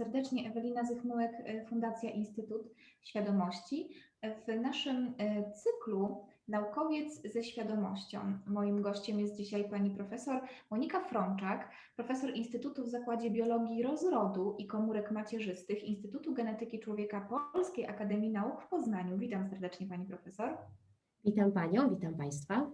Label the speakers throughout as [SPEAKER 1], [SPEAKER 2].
[SPEAKER 1] serdecznie. Ewelina Zychmułek, e, Fundacja Instytut Świadomości. W naszym e, cyklu Naukowiec ze świadomością. Moim gościem jest dzisiaj pani profesor Monika Frączak, profesor Instytutu w Zakładzie Biologii Rozrodu i Komórek Macierzystych Instytutu Genetyki Człowieka Polskiej Akademii Nauk w Poznaniu. Witam serdecznie pani profesor.
[SPEAKER 2] Witam Panią, witam Państwa.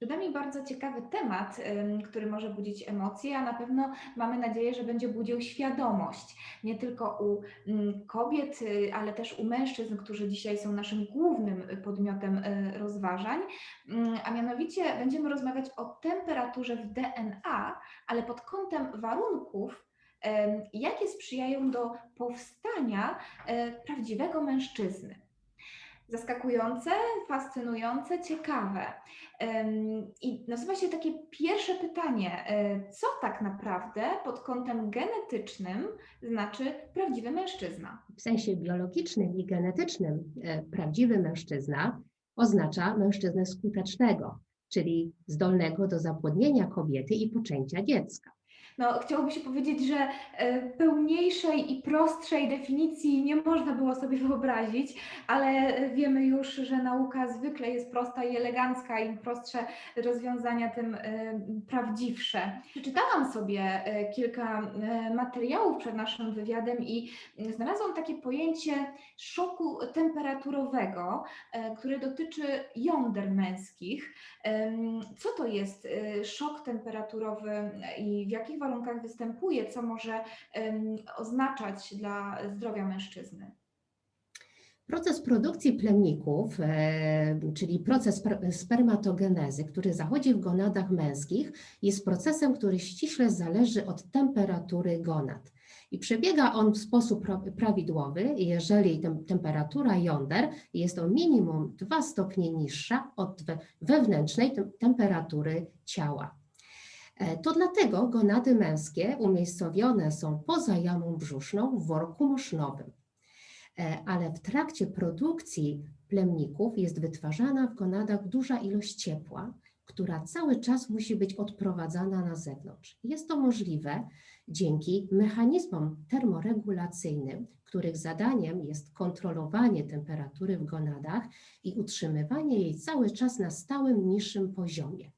[SPEAKER 1] Przed nami bardzo ciekawy temat, który może budzić emocje, a na pewno mamy nadzieję, że będzie budził świadomość nie tylko u ym, kobiet, y, ale też u mężczyzn, którzy dzisiaj są naszym głównym y, podmiotem y, rozważań. Ym, A mianowicie będziemy rozmawiać o temperaturze w DNA, ale pod kątem warunków, jakie sprzyjają do powstania y, prawdziwego mężczyzny. Zaskakujące, fascynujące, ciekawe. I nasuwa się takie pierwsze pytanie, y, co tak naprawdę pod kątem genetycznym znaczy prawdziwy mężczyzna?
[SPEAKER 2] W sensie biologicznym i genetycznym e, prawdziwy mężczyzna oznacza mężczyznę skutecznego, czyli zdolnego do zapłodnienia kobiety i poczęcia dziecka.
[SPEAKER 1] No, chciałoby się powiedzieć, że e, pełniejszej i prostszej definicji nie można było sobie wyobrazić, ale wiemy już, że nauka zwykle jest prosta i elegancka, im prostsze rozwiązania, tym e, prawdziwsze. Przeczytałam sobie e, kilka materiałów przed naszym wywiadem i znalazłam takie pojęcie szoku temperaturowego, które dotyczy jąder męskich. Co to jest szok temperaturowy i w jakich warunkach występuje, co może oznaczać dla zdrowia mężczyzny?
[SPEAKER 2] Proces produkcji plemników, e, czyli proces sper- spermatogenezy, który zachodzi w gonadach męskich, jest procesem, który ściśle zależy od temperatury gonad. I przebiega on w sposób pra- prawidłowy, jeżeli tem- temperatura jąder jest o minimum 2 stopnie niższa od we- wewnętrznej tem- temperatury ciała. E, To dlatego gonady męskie umiejscowione są poza jamą brzuszną w worku mosznowym. E, ale w trakcie produkcji plemników jest wytwarzana w gonadach duża ilość ciepła, która cały czas musi być odprowadzana na zewnątrz. Jest to możliwe dzięki mechanizmom termoregulacyjnym, których zadaniem jest kontrolowanie temperatury w gonadach i utrzymywanie jej cały czas na stałym niższym poziomie.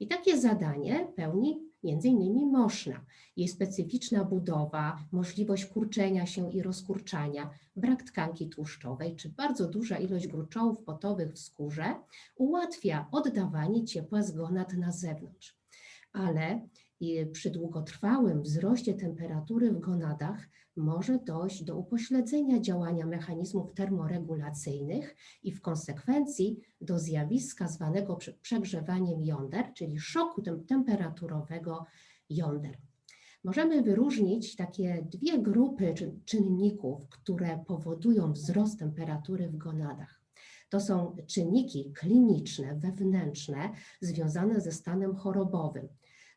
[SPEAKER 2] I takie zadanie pełni m.in. moszna. Jej specyficzna budowa, możliwość kurczenia się i rozkurczania, brak tkanki tłuszczowej czy bardzo duża ilość gruczołów potowych w skórze ułatwia oddawanie ciepła z gonad na zewnątrz. Ale przy długotrwałym wzroście temperatury w gonadach może dojść do upośledzenia działania mechanizmów termoregulacyjnych i w konsekwencji do zjawiska zwanego prze- przegrzewaniem jąder, czyli szoku tem- temperaturowego jąder. Możemy wyróżnić takie dwie grupy czy- czynników, które powodują wzrost temperatury w gonadach. To są czynniki kliniczne, wewnętrzne, związane ze stanem chorobowym.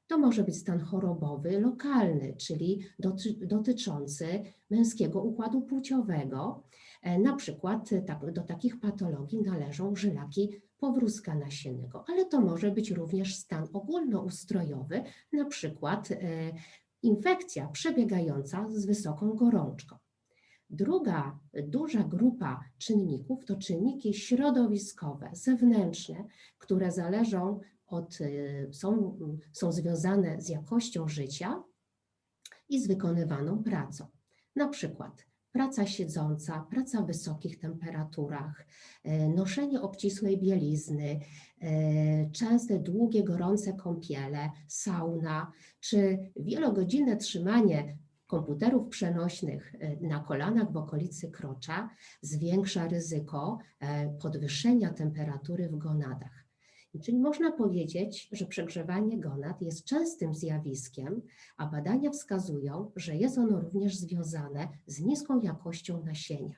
[SPEAKER 2] To może być stan chorobowy lokalny, czyli doty, dotyczący męskiego układu płciowego. E, Na przykład e, tak, do takich patologii należą żylaki powrózka nasiennego, ale to może być również stan ogólnoustrojowy, na przykład e, infekcja przebiegająca z wysoką gorączką. Druga duża grupa czynników to czynniki środowiskowe, zewnętrzne, które zależą od, y, są, są związane z jakością życia i z wykonywaną pracą. Na przykład praca siedząca, praca w wysokich temperaturach, e, noszenie obcisłej bielizny, e, częste długie, gorące kąpiele, sauna czy wielogodzinne trzymanie komputerów przenośnych na kolanach w okolicy krocza zwiększa ryzyko podwyższenia temperatury w gonadach. Czyli można powiedzieć, że przegrzewanie gonad jest częstym zjawiskiem, a badania wskazują, że jest ono również związane z niską jakością nasienia.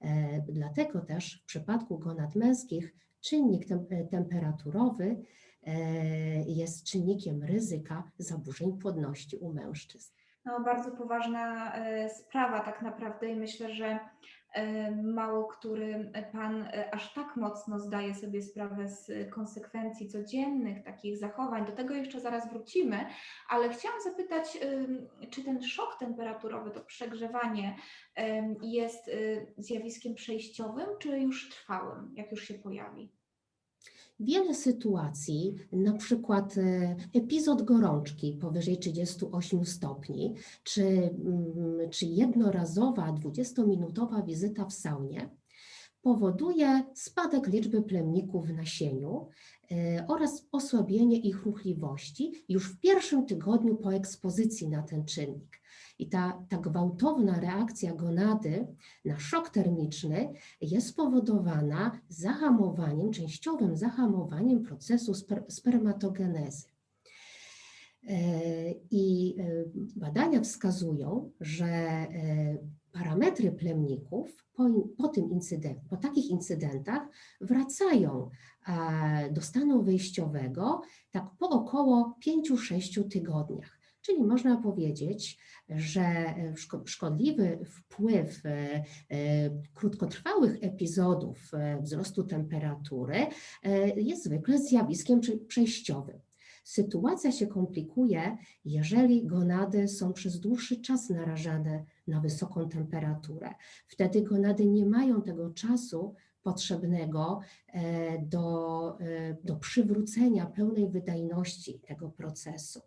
[SPEAKER 2] E, Dlatego też w przypadku gonad męskich czynnik e, temperaturowy e, jest czynnikiem ryzyka zaburzeń płodności u mężczyzn.
[SPEAKER 1] No, bardzo poważna sprawa tak naprawdę i myślę, że mało który pan e, aż tak mocno zdaje sobie sprawę z konsekwencji codziennych takich zachowań. Do tego jeszcze zaraz wrócimy, ale chciałam zapytać, ym, czy ten szok temperaturowy, to przegrzewanie jest zjawiskiem przejściowym, czy już trwałym, jak już się pojawi?
[SPEAKER 2] Wiele sytuacji, na przykład e, epizod gorączki powyżej 38 stopni, czy, mm, czy jednorazowa 20-minutowa wizyta w saunie, powoduje spadek liczby plemników w nasieniu e, oraz osłabienie ich ruchliwości już w pierwszym tygodniu po ekspozycji na ten czynnik. I ta, ta gwałtowna reakcja gonady na szok termiczny jest spowodowana zahamowaniem, częściowym zahamowaniem procesu sper, spermatogenezy. E, I e, badania wskazują, że e, parametry plemników po, po tym incydent, po takich incydentach wracają do stanu wyjściowego tak po około 5-6 tygodniach. Czyli można powiedzieć, że e, szkodliwy wpływ e, e, krótkotrwałych epizodów wzrostu temperatury jest zwykle zjawiskiem przejściowym. Sytuacja się komplikuje, jeżeli gonady są przez dłuższy czas narażane na wysoką temperaturę. Wtedy gonady nie mają tego czasu potrzebnego do, do przywrócenia pełnej wydajności tego procesu.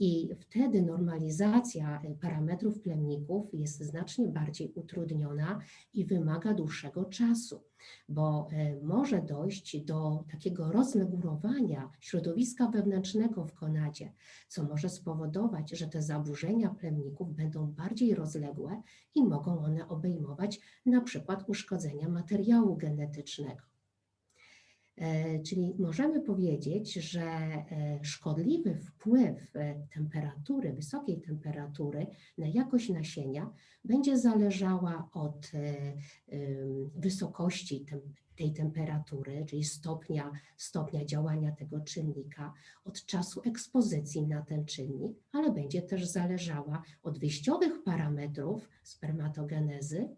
[SPEAKER 2] I wtedy normalizacja e, parametrów plemników jest znacznie bardziej utrudniona i wymaga dłuższego czasu, bo e, może dojść do takiego rozlegurowania środowiska wewnętrznego w gonadzie, co może spowodować, że te zaburzenia plemników będą bardziej rozległe i mogą one obejmować na przykład uszkodzenia materiału genetycznego. E, czyli możemy powiedzieć, że e, szkodliwy wpływ e, temperatury, wysokiej temperatury na jakość nasienia będzie zależała od wysokości tej temperatury, czyli stopnia, stopnia działania tego czynnika, od czasu ekspozycji na ten czynnik, ale będzie też zależała od wyjściowych parametrów spermatogenezy,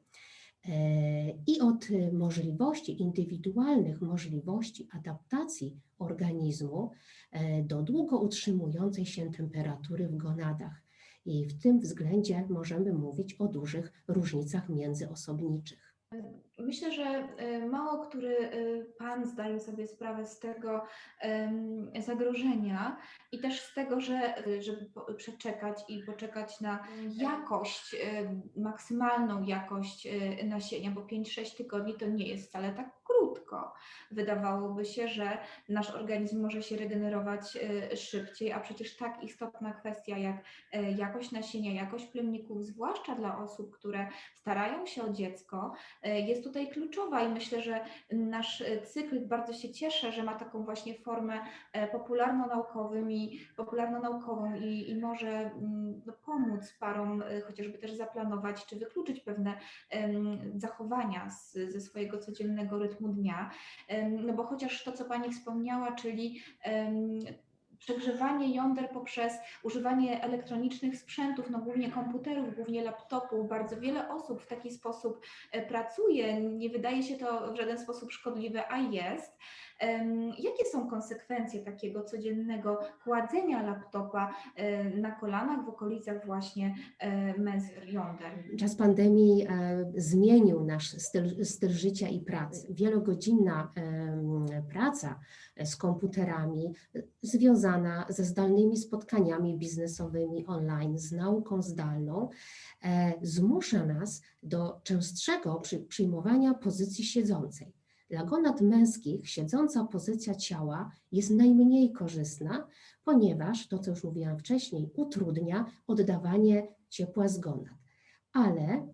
[SPEAKER 2] i od możliwości, indywidualnych możliwości adaptacji organizmu e, do długo utrzymującej się temperatury w gonadach. I w tym względzie możemy mówić o dużych różnicach międzyosobniczych.
[SPEAKER 1] Myślę, że y, mało który y, pan zdaje sobie sprawę z tego zagrożenia i też z tego, że y, żeby przeczekać i poczekać na jakość, maksymalną jakość nasienia, bo 5-6 tygodni to nie jest wcale tak krótko. Wydawałoby się, że nasz organizm może się regenerować szybciej, a przecież tak istotna kwestia jak jakość nasienia, jakość plemników, zwłaszcza dla osób, które starają się o dziecko, jest tutaj kluczowa i myślę, że nasz cykl bardzo się cieszy, że ma taką właśnie formę e, popularno-naukową i, popularno-naukową i, i może mm, no, pomóc parom e, chociażby też zaplanować czy wykluczyć pewne zachowania z, ze swojego codziennego rytmu dnia. No bo chociaż to, co Pani wspomniała, czyli przegrzewanie jąder poprzez używanie elektronicznych sprzętów, no głównie komputerów, głównie laptopów. Bardzo wiele osób w taki sposób e, pracuje. Nie wydaje się to w żaden sposób szkodliwe, a jest. Jakie są konsekwencje takiego codziennego kładzenia laptopa e, na kolanach w okolicach właśnie e, męskich jąder?
[SPEAKER 2] Czas pandemii zmienił nasz styl, styl życia i pracy. Wielogodzinna praca z komputerami związana ze zdalnymi spotkaniami biznesowymi online, z nauką zdalną, e, zmusza nas do częstszego przyjmowania pozycji siedzącej. Dla gonad męskich siedząca pozycja ciała jest najmniej korzystna, ponieważ to, co już mówiłam wcześniej, utrudnia oddawanie ciepła z gonad. Ale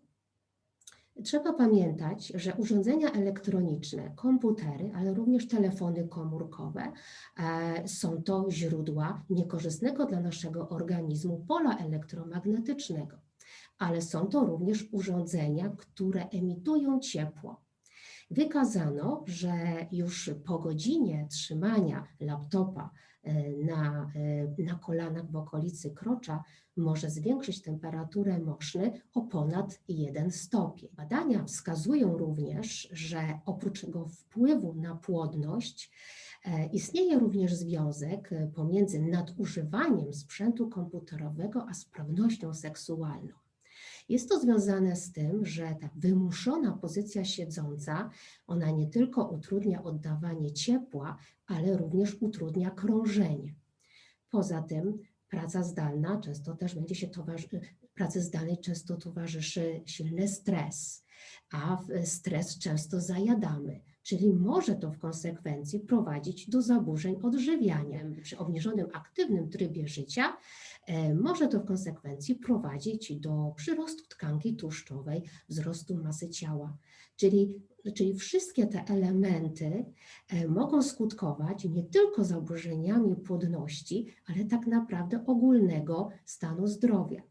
[SPEAKER 2] Trzeba pamiętać, że urządzenia elektroniczne, komputery, ale również telefony komórkowe e, są to źródła niekorzystnego dla naszego organizmu pola elektromagnetycznego, ale są to również urządzenia, które emitują ciepło. Wykazano, że już po godzinie trzymania laptopa e, na, e, na kolanach w okolicy krocza może zwiększyć temperaturę moszny o ponad 1 stopień. Badania wskazują również, że oprócz tego wpływu na płodność, e, istnieje również związek pomiędzy nadużywaniem sprzętu komputerowego a sprawnością seksualną. Jest to związane z tym, że ta wymuszona pozycja siedząca, ona nie tylko utrudnia oddawanie ciepła, ale również utrudnia krążenie. Poza tym praca zdalna często też będzie się towarzyszyć, pracy zdalnej często towarzyszy silny stres, a stres często zajadamy, czyli może to w konsekwencji prowadzić do zaburzeń odżywiania. Przy obniżonym aktywnym trybie życia może to w konsekwencji prowadzić do przyrostu tkanki tłuszczowej, wzrostu masy ciała. Czyli, czyli wszystkie te elementy e, mogą skutkować nie tylko zaburzeniami płodności, ale tak naprawdę ogólnego stanu zdrowia.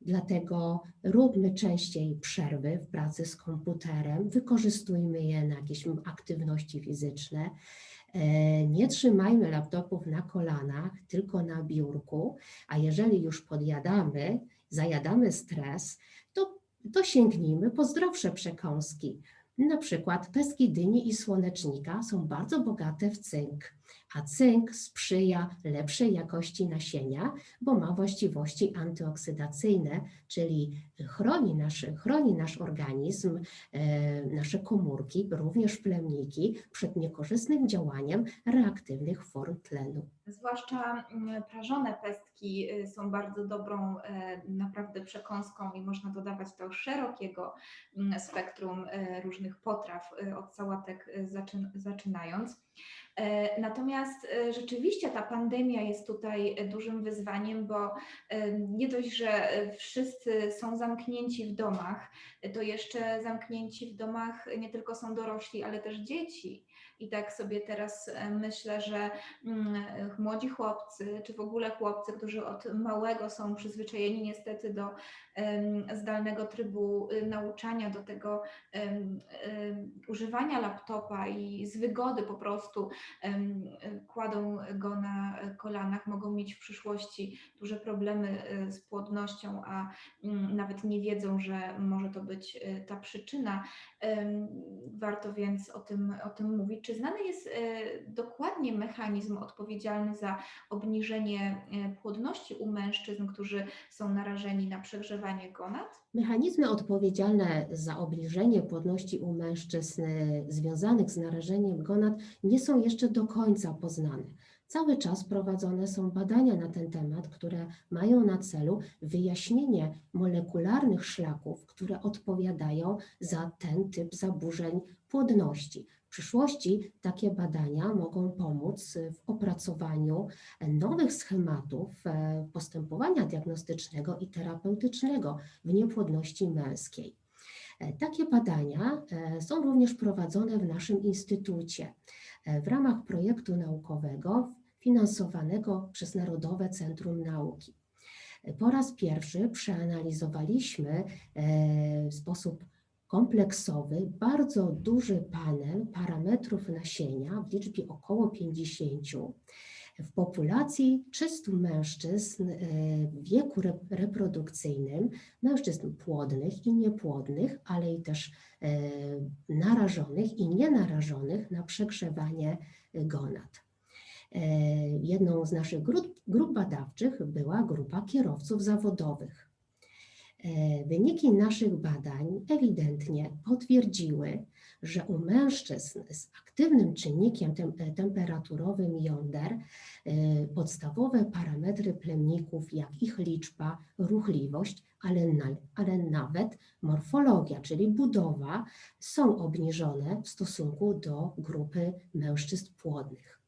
[SPEAKER 2] Dlatego róbmy częściej przerwy w pracy z komputerem, wykorzystujmy je na jakieś aktywności fizyczne. E, Nie trzymajmy laptopów na kolanach, tylko na biurku, a jeżeli już podjadamy, zajadamy stres, to, to sięgnijmy po zdrowsze przekąski. Na przykład pestki dyni i słonecznika są bardzo bogate w cynk, a cynk sprzyja lepszej jakości nasienia, bo ma właściwości antyoksydacyjne, czyli chroni nasz, chroni nasz organizm, e, nasze komórki, również plemniki przed niekorzystnym działaniem reaktywnych form tlenu.
[SPEAKER 1] Zwłaszcza mm, prażone pestki y, są bardzo dobrą e, naprawdę przekąską i można dodawać do szerokiego mm, spektrum e, różnych potraw, e, od sałatek zaczyn- zaczynając. E, Natomiast e, rzeczywiście ta pandemia jest tutaj e, dużym wyzwaniem, bo nie dość, że wszyscy są zamknięci w domach, to jeszcze zamknięci w domach nie tylko są dorośli, ale też dzieci. I tak sobie teraz e, myślę, że mm, e, młodzi chłopcy, czy w ogóle chłopcy, którzy od małego są przyzwyczajeni niestety do zdalnego trybu y, nauczania, do tego używania laptopa i z wygody po prostu kładą go na e, kolanach, mogą mieć w przyszłości duże problemy y, z płodnością, a mm, nawet nie wiedzą, że może to być ta przyczyna. Warto więc o tym, o tym mówić. Czy znany jest e, dokładnie mechanizm odpowiedzialny za obniżenie e, płodności u mężczyzn, którzy są narażeni na przegrzewanie gonad?
[SPEAKER 2] Mechanizmy odpowiedzialne za obniżenie płodności u mężczyzn y, związanych z narażeniem gonad nie są jeszcze do końca poznane. Cały czas prowadzone są badania na ten temat, które mają na celu wyjaśnienie molekularnych szlaków, które odpowiadają za ten typ zaburzeń płodności. Przyszłości takie badania mogą pomóc w opracowaniu nowych schematów e, postępowania diagnostycznego i terapeutycznego w niepłodności męskiej. E, Takie badania e, są również prowadzone w naszym instytucie w ramach projektu naukowego finansowanego przez Narodowe Centrum Nauki. Po raz pierwszy przeanalizowaliśmy sposób kompleksowy bardzo duży panel parametrów nasienia w liczbie około 50 w populacji 300 mężczyzn e, w wieku re- reprodukcyjnym, mężczyzn płodnych i niepłodnych, ale i też e, narażonych i nienarażonych na przegrzewanie gonad. E, Jedną z naszych grup, grup badawczych była grupa kierowców zawodowych. E, Wyniki naszych badań ewidentnie potwierdziły, że u mężczyzn z aktywnym czynnikiem tem, e, temperaturowym jąder e, podstawowe parametry plemników, jak ich liczba, ruchliwość, ale, na, ale nawet morfologia, czyli budowa, są obniżone w stosunku do grupy mężczyzn płodnych.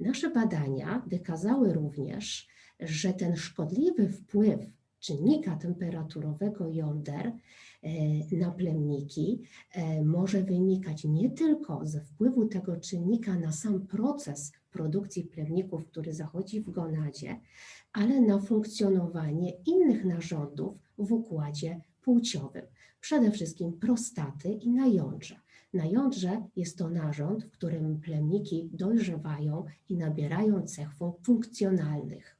[SPEAKER 2] Nasze badania wykazały również, że ten szkodliwy wpływ czynnika temperaturowego jąder e, na plemniki e, może wynikać nie tylko ze wpływu tego czynnika na sam proces produkcji plemników, który zachodzi w gonadzie, ale na funkcjonowanie innych narządów w układzie płciowym, przede wszystkim prostaty i na jądrze. Na jądrze jest to narząd, w którym plemniki dojrzewają i nabierają cech fun- funkcjonalnych.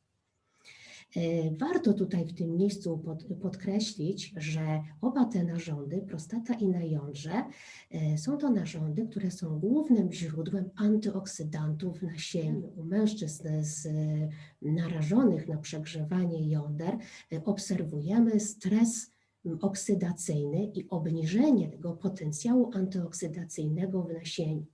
[SPEAKER 2] E, Warto tutaj w tym miejscu pod, podkreślić, że oba te narządy, prostata i najądrze, e, są to narządy, które są głównym źródłem antyoksydantów w nasieniu. U mężczyzn z, narażonych na przegrzewanie jąder e, obserwujemy stres oksydacyjny i obniżenie tego potencjału antyoksydacyjnego w nasieniu.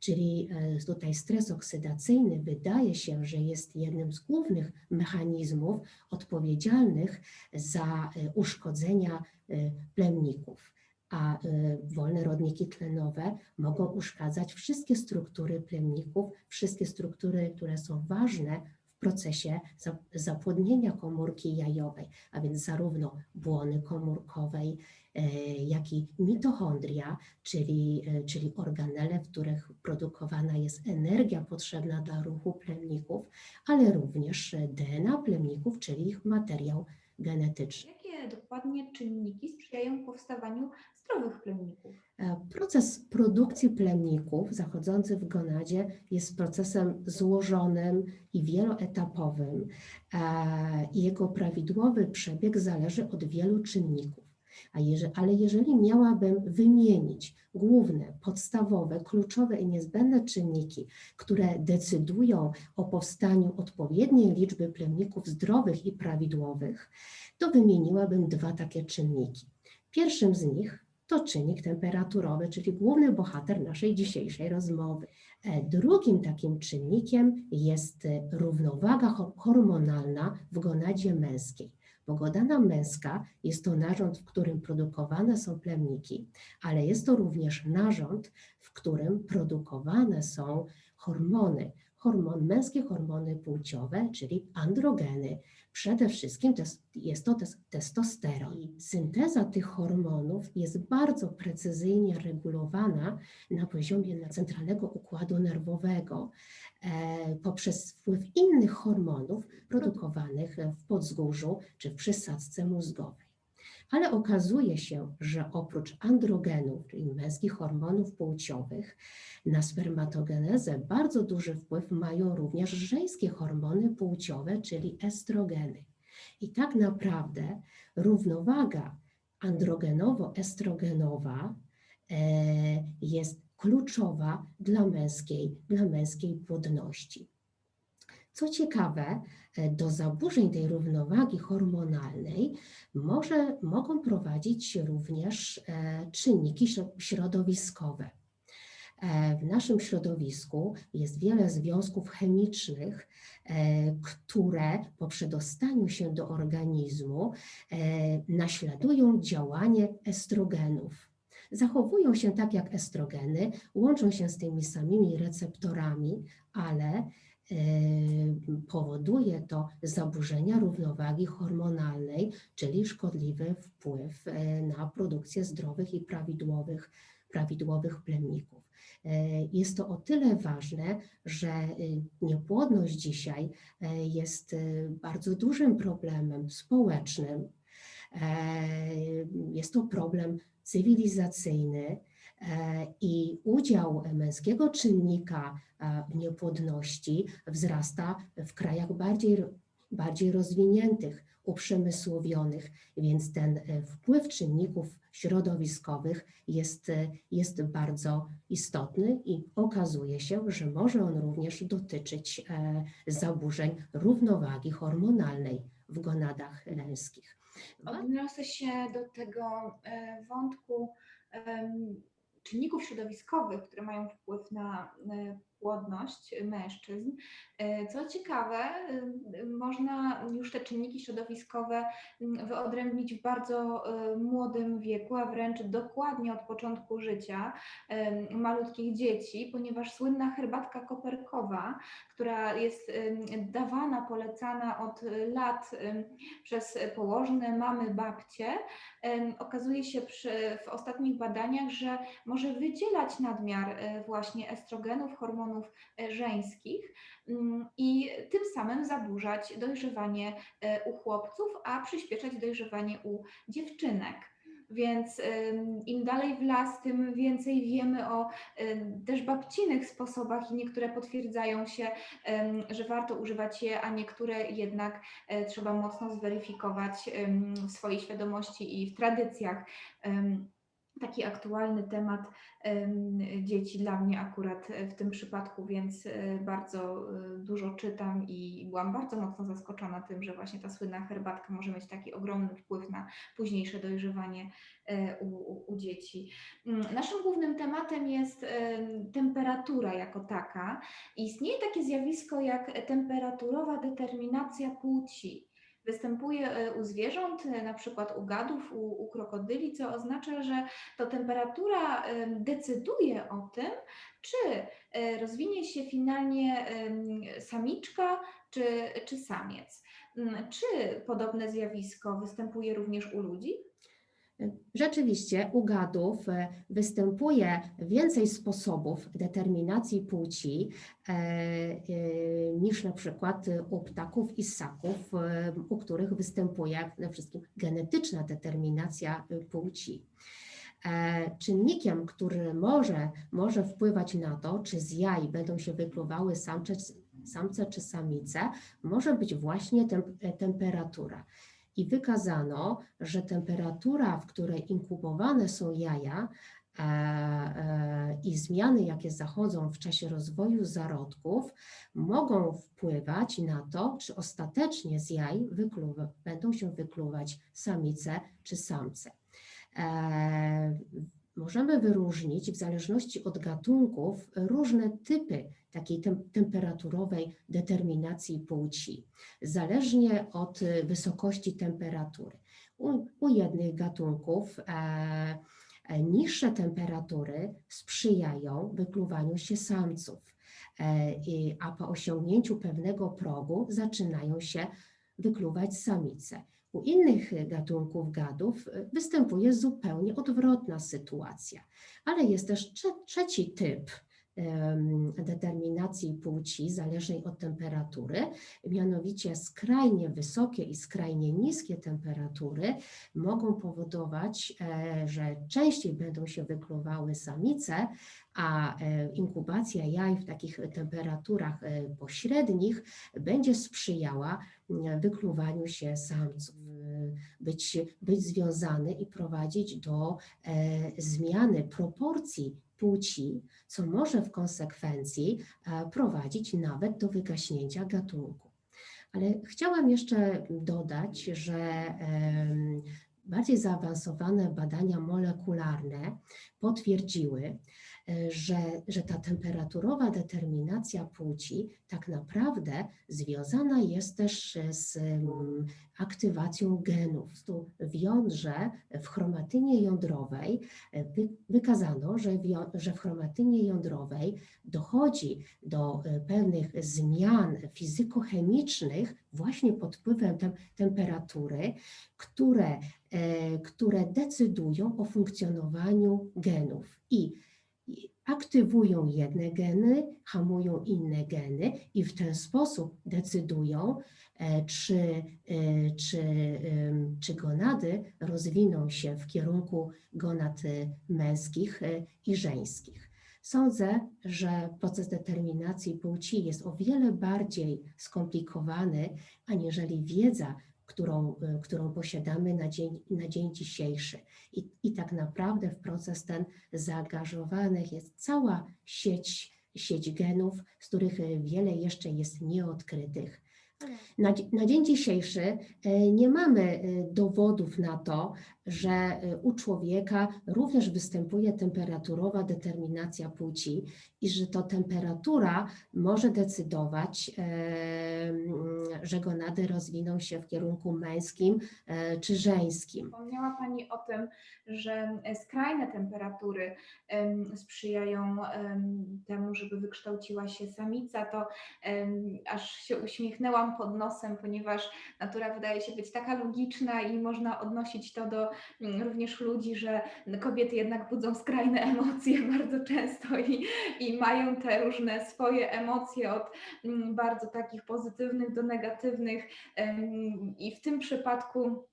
[SPEAKER 2] Czyli e, tutaj stres oksydacyjny wydaje się, że jest jednym z głównych mechanizmów odpowiedzialnych za e, uszkodzenia e, plemników. A wolne rodniki tlenowe mogą uszkadzać wszystkie struktury plemników, wszystkie struktury, które są ważne procesie za- zapłodnienia komórki jajowej, a więc zarówno błony komórkowej, e, jak i mitochondria, czyli, e, czyli organele, w których produkowana jest energia potrzebna dla ruchu plemników, ale również DNA plemników, czyli ich materiał genetyczny.
[SPEAKER 1] Jakie dokładnie czynniki sprzyjają powstawaniu zdrowych plemników?
[SPEAKER 2] E, Proces produkcji plemników zachodzący w gonadzie jest procesem złożonym i wieloetapowym e, i jego prawidłowy przebieg zależy od wielu czynników. A jeże, ale jeżeli miałabym wymienić główne, podstawowe, kluczowe i niezbędne czynniki, które decydują o powstaniu odpowiedniej liczby plemników zdrowych i prawidłowych, to wymieniłabym dwa takie czynniki. Pierwszym z nich to czynnik temperaturowy, czyli główny bohater naszej dzisiejszej rozmowy. E, Drugim takim czynnikiem jest e, równowaga ho- hormonalna w gonadzie męskiej. Bo męska jest to narząd, w którym produkowane są plemniki, ale jest to również narząd, w którym produkowane są hormony. Hormon, męskie hormony płciowe, czyli androgeny. Przede wszystkim jest to tes- testosteron. Synteza tych hormonów jest bardzo precyzyjnie regulowana na poziomie centralnego układu nerwowego e, poprzez wpływ innych hormonów produkowanych w podzgórzu czy w przysadce mózgowej. Ale okazuje się, że oprócz androgenów, czyli męskich hormonów płciowych, na spermatogenezę bardzo duży wpływ mają również żeńskie hormony płciowe, czyli estrogeny. I tak naprawdę równowaga androgenowo-estrogenowa e, jest kluczowa dla męskiej, dla męskiej płodności. Co ciekawe, e, do zaburzeń tej równowagi hormonalnej może, mogą prowadzić również e, czynniki śro- środowiskowe. E, W naszym środowisku jest wiele związków chemicznych, które po przedostaniu się do organizmu naśladują działanie estrogenów. Zachowują się tak jak estrogeny, łączą się z tymi samymi receptorami, ale powoduje to zaburzenia równowagi hormonalnej, czyli szkodliwy wpływ e, na produkcję zdrowych i prawidłowych, prawidłowych plemników. E, Jest to o tyle ważne, że niepłodność dzisiaj jest bardzo dużym problemem społecznym. E, Jest to problem cywilizacyjny i udział męskiego czynnika e, niepłodności wzrasta w krajach bardziej, bardziej rozwiniętych, uprzemysłowionych, więc ten e, wpływ czynników środowiskowych jest, e, jest bardzo istotny i okazuje się, że może on również dotyczyć e, zaburzeń równowagi hormonalnej w gonadach męskich.
[SPEAKER 1] Odniosę się do tego e, wątku czynników środowiskowych, które mają wpływ na e, płodność mężczyzn. E, Co ciekawe, e, można już te czynniki środowiskowe wyodrębnić w bardzo e, młodym wieku, a wręcz dokładnie od początku życia malutkich dzieci, ponieważ słynna herbatka koperkowa, która jest dawana, polecana od lat przez położne, mamy, babcie, okazuje się przy, w ostatnich badaniach, że może wydzielać nadmiar właśnie estrogenów, hormonów e, żeńskich mm, i tym samym zaburzać dojrzewanie e, u chłopców, a przyspieszać dojrzewanie u dziewczynek. Więc im dalej w las, tym więcej wiemy o też babcinych sposobach i niektóre potwierdzają się, że warto używać je, a niektóre jednak e, trzeba mocno zweryfikować w swojej świadomości i w tradycjach. Taki aktualny temat em, dzieci dla mnie akurat w tym przypadku, więc e, bardzo e, dużo czytam i byłam bardzo mocno zaskoczona tym, że właśnie ta słynna herbatka może mieć taki ogromny wpływ na późniejsze dojrzewanie e, u, u, u dzieci. Mm, Naszym głównym tematem jest em, temperatura jako taka. Istnieje takie zjawisko jak temperaturowa determinacja płci. Występuje e, u zwierząt, e, na przykład u gadów, u, u krokodyli, co oznacza, że to temperatura em, decyduje o tym, czy e, rozwinie się finalnie samiczka czy, czy samiec. Czy podobne zjawisko występuje również u ludzi?
[SPEAKER 2] Rzeczywiście u gadów e, występuje więcej sposobów determinacji płci e, e, niż na przykład u ptaków i ssaków, u których występuje przede wszystkim genetyczna determinacja płci. Czynnikiem, który może, może wpływać na to, czy z jaj będą się wykluwały samce, samce czy samice, może być właśnie tem, temperatura. I wykazano, że temperatura, w której inkubowane są jaja e, e, i zmiany, jakie zachodzą w czasie rozwoju zarodków, mogą wpływać na to, czy ostatecznie z jaj będą się wykluwać samice czy samce. E, Możemy wyróżnić w zależności od gatunków różne typy takiej tem temperaturowej determinacji płci, zależnie od y, wysokości temperatury. U, u jednych gatunków e, e, niższe temperatury sprzyjają wykluwaniu się samców, e, a po osiągnięciu pewnego progu zaczynają się wykluwać samice. U innych gatunków gadów y, występuje zupełnie odwrotna sytuacja, ale jest też trze- trzeci typ determinacji płci zależnej od temperatury, mianowicie skrajnie wysokie i skrajnie niskie temperatury mogą powodować, e, że częściej będą się wykluwały samice, a e, inkubacja jaj w takich temperaturach e, pośrednich będzie sprzyjała m, wykluwaniu się samców, być, być związany i prowadzić do zmiany proporcji płci, co może w konsekwencji e, prowadzić nawet do wygaśnięcia gatunku. Ale chciałam jeszcze dodać, że bardziej zaawansowane badania molekularne potwierdziły, że, że ta temperaturowa determinacja płci tak naprawdę związana jest też e, z mm, aktywacją genów. Tu w jądrze, w chromatynie jądrowej e, wy, wykazano, że w, że w chromatynie jądrowej dochodzi do e, pewnych zmian fizykochemicznych właśnie pod wpływem tem, temperatury, które, e, które decydują o funkcjonowaniu genów i aktywują jedne geny, hamują inne geny i w ten sposób decydują, e, czy, e, czy, czy gonady rozwiną się w kierunku gonad męskich e, i żeńskich. Sądzę, że proces determinacji płci jest o wiele bardziej skomplikowany, aniżeli wiedza, którą, e, którą posiadamy na dzień, na dzień dzisiejszy. I, I tak naprawdę w proces ten zaangażowanych jest cała sieć, sieć genów, z których e, wiele jeszcze jest nieodkrytych. Na, na dzień dzisiejszy e, nie mamy e, dowodów na to, że e, u człowieka również występuje temperaturowa determinacja płci i że to temperatura może decydować, że gonady rozwiną się w kierunku męskim czy żeńskim.
[SPEAKER 1] Wspomniała Pani o tym, że skrajne temperatury em, sprzyjają em, temu, żeby wykształciła się samica, to aż się uśmiechnęłam pod nosem, ponieważ natura wydaje się być taka logiczna i można odnosić to do mm, również ludzi, że kobiety jednak budzą skrajne emocje bardzo często i, i mają te różne swoje emocje od mm, bardzo takich pozytywnych do negatywnych. I w tym przypadku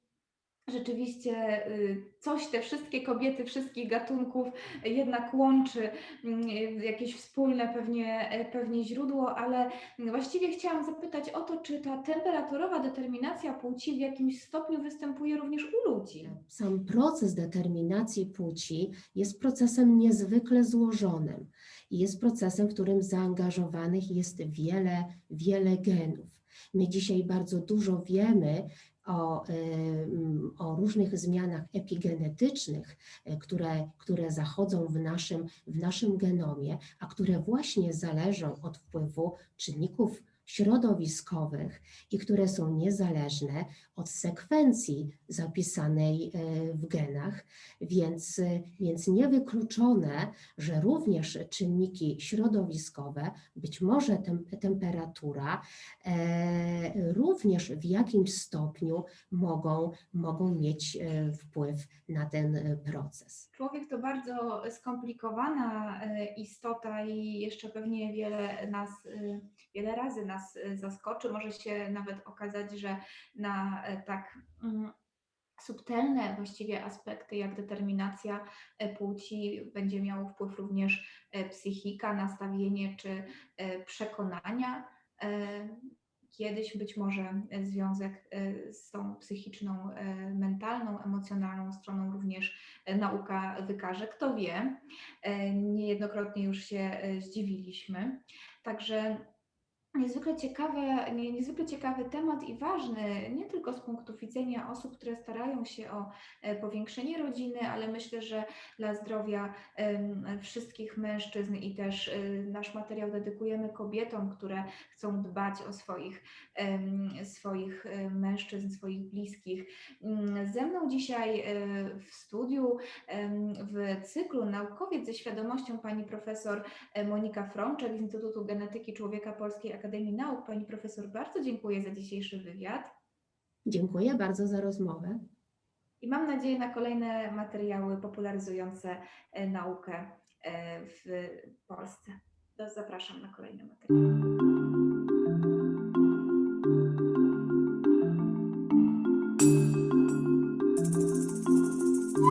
[SPEAKER 1] rzeczywiście y, coś te wszystkie kobiety wszystkich gatunków jednak łączy, mm, jakieś wspólne pewnie, e, pewnie źródło, ale właściwie chciałam zapytać o to, czy ta temperaturowa determinacja płci w jakimś stopniu występuje również u ludzi?
[SPEAKER 2] Sam proces determinacji płci jest procesem niezwykle złożonym i jest procesem, w którym zaangażowanych jest wiele, wiele genów. My dzisiaj bardzo dużo wiemy o, em, o różnych zmianach epigenetycznych, e, które, które zachodzą w naszym, w naszym genomie, a które właśnie zależą od wpływu czynników środowiskowych i które są niezależne od sekwencji zapisanej e, w genach, więc, e, więc niewykluczone, że również czynniki środowiskowe, być może tem, temperatura, e, również w jakimś stopniu mogą, mogą mieć e, wpływ na ten proces.
[SPEAKER 1] Człowiek to bardzo skomplikowana istota i jeszcze pewnie wiele nas, wiele razy nas e, zaskoczy. Może się nawet okazać, że na e, tak mm, subtelne właściwie aspekty jak determinacja e, płci będzie miało wpływ również psychika, nastawienie czy przekonania. Kiedyś być może związek z tą psychiczną, mentalną, emocjonalną stroną również nauka wykaże. Kto wie, niejednokrotnie już się zdziwiliśmy. Także niezwykle, ciekawe, nie- niezwykle ciekawy temat i ważny, nie tylko z punktu widzenia osób, które starają się o e, powiększenie rodziny, ale myślę, że dla zdrowia wszystkich mężczyzn i też e, nasz materiał dedykujemy kobietom, które chcą dbać o swoich, swoich e, mężczyzn, swoich bliskich. Mm, Ze mną dzisiaj w studiu w cyklu Naukowiec ze świadomością pani profesor Monika Frączek z Instytutu Genetyki Człowieka Polskiej Akademii Nauk. Pani profesor, bardzo dziękuję za dzisiejszy wywiad
[SPEAKER 2] Dziękuję bardzo za rozmowę.
[SPEAKER 1] i mam nadzieję na kolejne materiały popularyzujące e, naukę e, w Polsce. Do- Zapraszam na kolejne materiały.